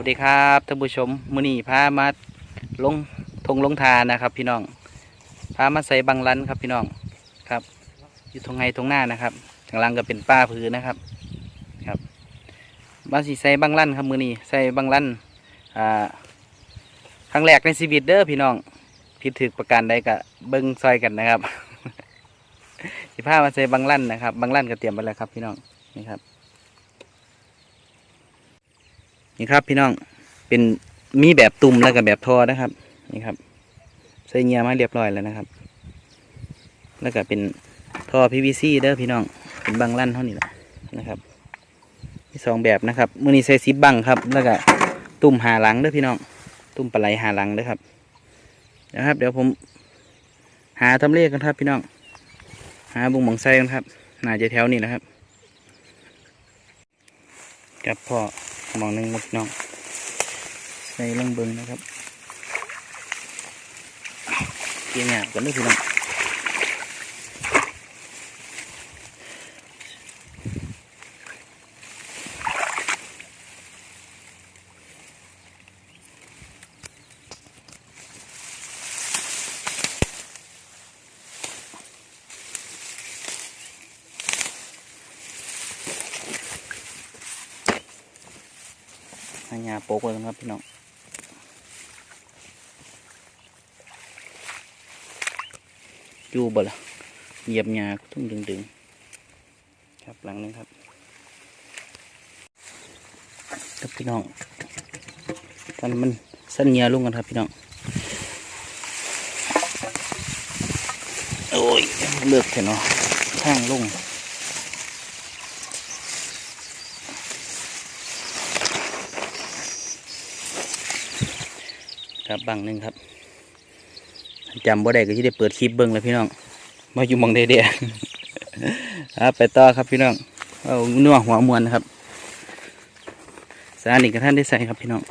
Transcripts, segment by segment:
สวัสดีครับท่านผู้ชมมือนี้พามาลงทงลงทานนะครับพี่น้องพามาใส่บังลันครับพี่น้องครับอยู่ทงไงทงหน้านะครับข้างล่างก็เป็นป้าพื้นนะครับครับมาสิใส่บังลันครับมือนีใส่บังลันอ่าครั้งแรกในชีวิตเด้อพี่น้องผิดถึกประการใดก็เบิ้งซอยกันนะครับสิพามาใส่บังลันนะครับบังลันก็เตรียมไปแล้วครับพี่น้องนี่ครับ นี่ครับพี่น้องเป็นมีแบบตุ่มแล้วกับแบบทอนะครับ นี่ครับใส่เงียมาเรียบร้อยแล้วนะครับ แล้วก็เป็นท่อ PVC เด้อพี่น้องเป็นบังลั่นเท่านี้แหละนะครับมีสองแบบนะครับมือนี้ใส่ซิปบังครับ แล้วก็ตุ่มหาหลังเด้อพี่น้อง ตุ่มปลาไหลหาหลังเด้อครับนะครับ เดี๋ยวผม หาทำเลขกันครับ พี่น้อง หาบุงหมองไส้กันครับน่าจะแถวนี้นะครับกับพ่อ มองหนึ่งครับพี่น้องใส่ลงเบิงนะครับเกี่ยงหยาบกันด้วยพี่น้อง ห้หยาโปกไว้กันครับพี่น้องอยู่บ่ละเหยียบหยาทุ่งดึงๆครับหลังนึงครับครับพี่น้องตอนมันสั้นเหยียลงกันครับพี่น้องโอ้ยเลือกเถอะเนาะทางลง ครับบังหนึ่งครับจำบ่ได้ก็ที่ได้เปิดคลิปเบิ้งแล้วพี่น้องมาอยู่มองเดียครับไปต่อครับพี่น้องเอานัวหัวมวนนะครับ สารนี่กับท่านได้ใส่ครับพี่น้อง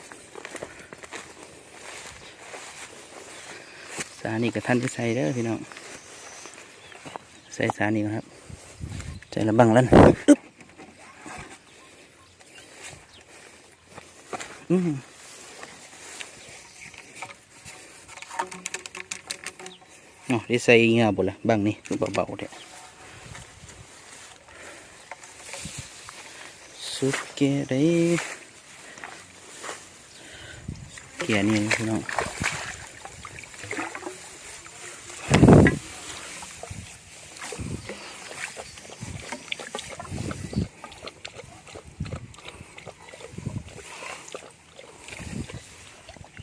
สารนี่กับท่านได้ใส่เด้อพี่น้องใส่สารนี่ครับใส่ละบังแล้วอึ๊บอืม เนาะได้ใส่เงี้ยบ่ละบางนี่คือเบาๆเด้สุดเกเรเกียนี่พี่น้อง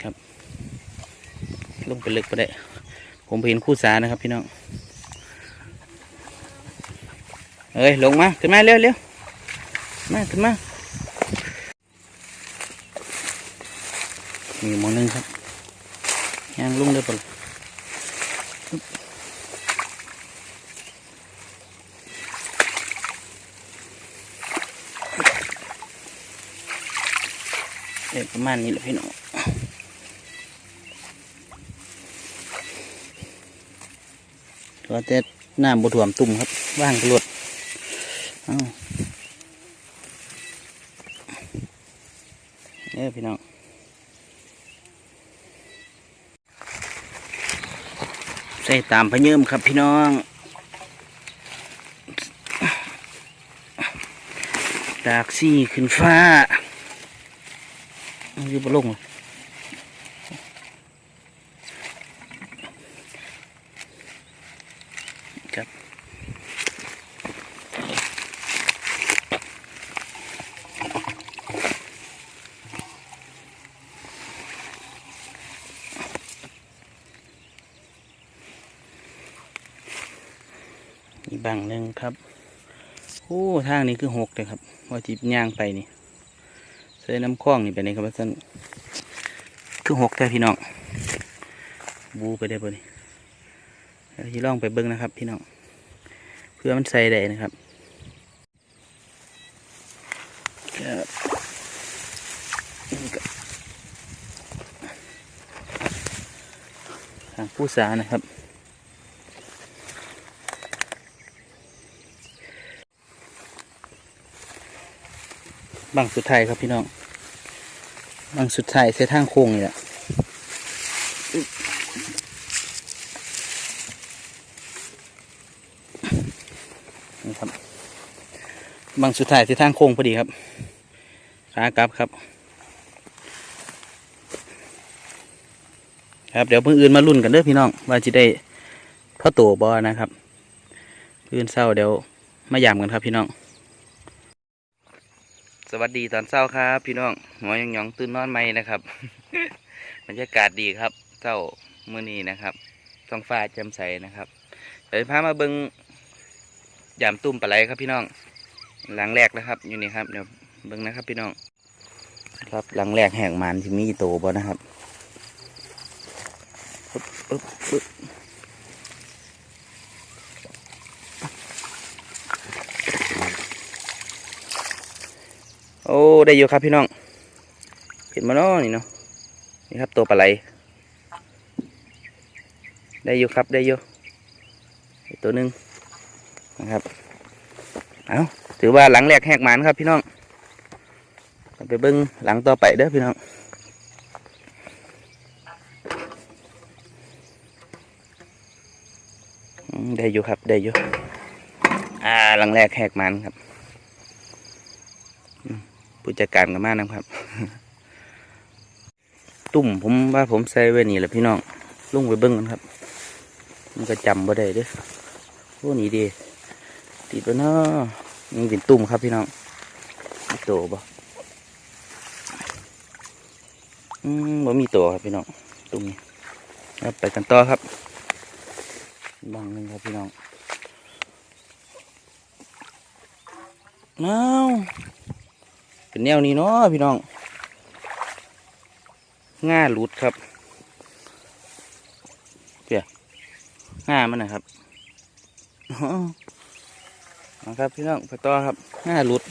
ครับลงไปลึกไปได้ ผมเห็นคู่สานะครับพี่น้องเอ้ยลงมาขึ้นมาเร็วเร็วมาขึ้นมามีหมอนึงครับย่างลุงเด้อปะเดี๋ยวประมาณนี้แหละพี่น้อง ก็จะน้ำบถ่วมตุ่มครับว่างกรวดเอ้าเนี่ยพี่น้องใส่ตามพะเยิมครับพี่น้องดากซี่ขึ้นฟ้าอยู่บนลงเลย บังหนึ่งครับโอ้ทางนี้คือหกเลยครับว่าจีบย่างไปนี่ใส่น้ำคล้องนี่ไปนี่ครับว่านคือหกแต่พี่น้องบูไปได้บ่นี่เดี๋ยวที่ลองไปเบิ้งนะครับ พี่น้องเพื่อมันใส่ได้นะครับครับทางผู้สานะครับ บังสุดท้ายครับพี่น้องบางสุดท้ายเส้นทางโค้งนี่แหละนี่ครับบางสุดท้ายเส้นทางโค้งพอดีครับขากลับครับ ครับเดี๋ยวเพื่อนอื่นมาลุ่นกันเด้อพี่น้อง ว่าจะได้พ่อโตบอนะครับเพื่อนเศร้าเดี๋ยวมายามกันครับพี่น้อง สวัสดีตอนเช้าครับ พี่น้องหัวหยองหยองตื่นนอนไหมนะครับบรรยากาศดีครับเช้ามื้อนี้นะครับท้องฟ้าแจ่มใสนะครับเดี๋ยวพามาเบิงยามตุ่มปลาไหลครับพี่น้อง หลังแรกนะครับ อยู่นี่ครับเดี๋ยวเบิ้งนะครับ พี่น้อง ครับหลังแรกแห่งมันที่มีโตบ่นะครับปึ๊บปึ๊บปึ๊บ โอ้ได้อยู่ครับพี่น้องเห็นมาเนาะนี่เนาะนี่ครับตัวปลาไหลได้อยู่ครับได้อยู่อีกตัวหนึ่งนะครับเอาถือว่าหลังแรกแหกหมันครับพี่น้องไปเบิ้งหลังต่อไปเด้อพี่น้องได้อยู่ครับได้อยู่อ่าหลังแรกแหกมันครับ ผู้จัดการกับมานะครับ ตุ่มผมว่าผมใส่ไว้นี่แหละพี่น้องลุงไปเบิ้งกันครับ มันก็จำบ่ได้เด้อโอ้นี่ดีติดไปเนาะนี่เป็นตุ่มครับพี่น้องมีโตบ่อืมบ่มีโตครับพี่น้องตุ่มนี่ไปกันต่อครับบางหนึงครับพี่น้องน้าว เป็นแนวนี้เนาะพี่น้องง่าหลุดครับเปียง่ามันนะครับอ๋อเอาครับพี่น้องไปต่อครับง่าหลุด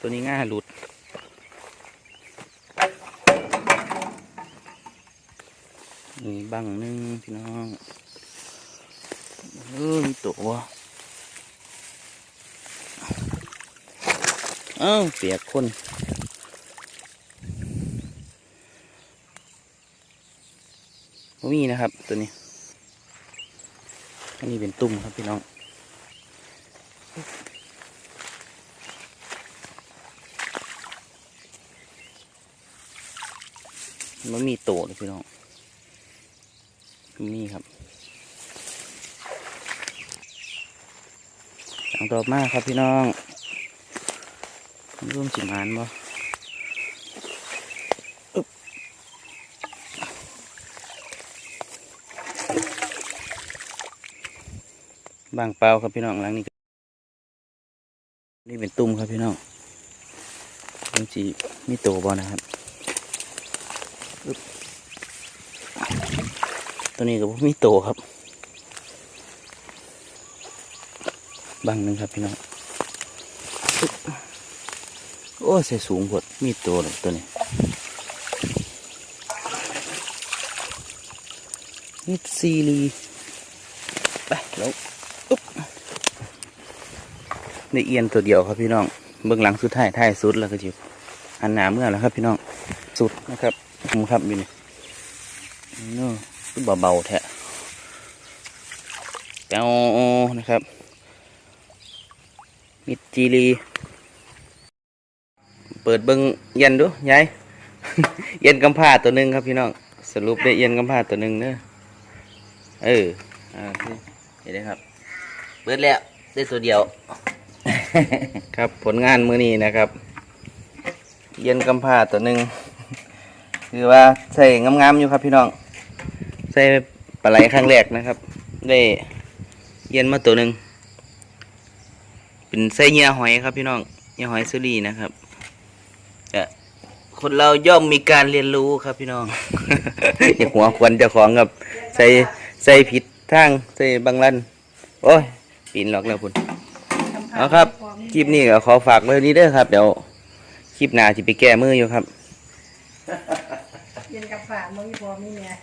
ตัวนี้ง่าหลุดนี่บังหนึ่งพี่น้องเออมีตัววะ เอ้าเปียกคนบ่มีนะครับตัวนี้ อันนี้เป็นตุ่มครับพี่น้อง มันมีโตเลยพี่น้องมีครับอย่างต่อมาครับพี่น้อง ร่วมสิมานบ่บางเปล่าครับพี่น้องหลังนี้นี่เป็นตุ่มครับพี่น้องร่วมสีมีโตบ่นะครับตัวนี้ก็มีโตครับ บางหนึ่งครับพี่น้อง อ้ใส่สูงกดมีตัวหนึ่งตัวนี้มิดซีรีไปแล้วอุ๊บไดเอียนตัวเดียวครับพี่น้องเบื้องหลังสุดท้ายท้ายสุดแล้วก็จิบอันหนาเมื่อแล้วครับพี่น้องสุดนะครับผมครับอยู่นี่เนาะเบาๆแทะแป้วนะครับมิดจีรี ปิดเบิ้งเย็นดูยายเย็นกำผ้าตัวหนึ่งครับพี่น้องสรุปได้เย็นกำผ้าตัวหนึ่งเนอะเอออ่าเห็นไหมครับเปิดแล้วได้ตัวเดียว ครับผลงานมือนี้นะครับ เย็นกำผ้าตัวหนึ่งคือว่าใส่งามๆอยู่ครับพี่น้องใส่ปลาไหลครั้งแรกนะครับ ได้เย็นมาตัวหนึ่งเป็นไส้เงียหอยครับพี่น้องเงียหอยซูรีนะครับ คนเราย่อมมีการเรียนรู้ครับพี่น้อง อย่าหัวควนเจ้าของครับใส่ใส่ผิดทางใส่บางลันโอ้ยปีนหลอกแล้วคุณเอาครับคลิปนี้ก็ขอฝากไว้นี้เด้อครับ เดี๋ยวคลิปหน้าจะไปแก้มืออยู่ครับ เย็นกับฝ่ามือพอมีเนี่ย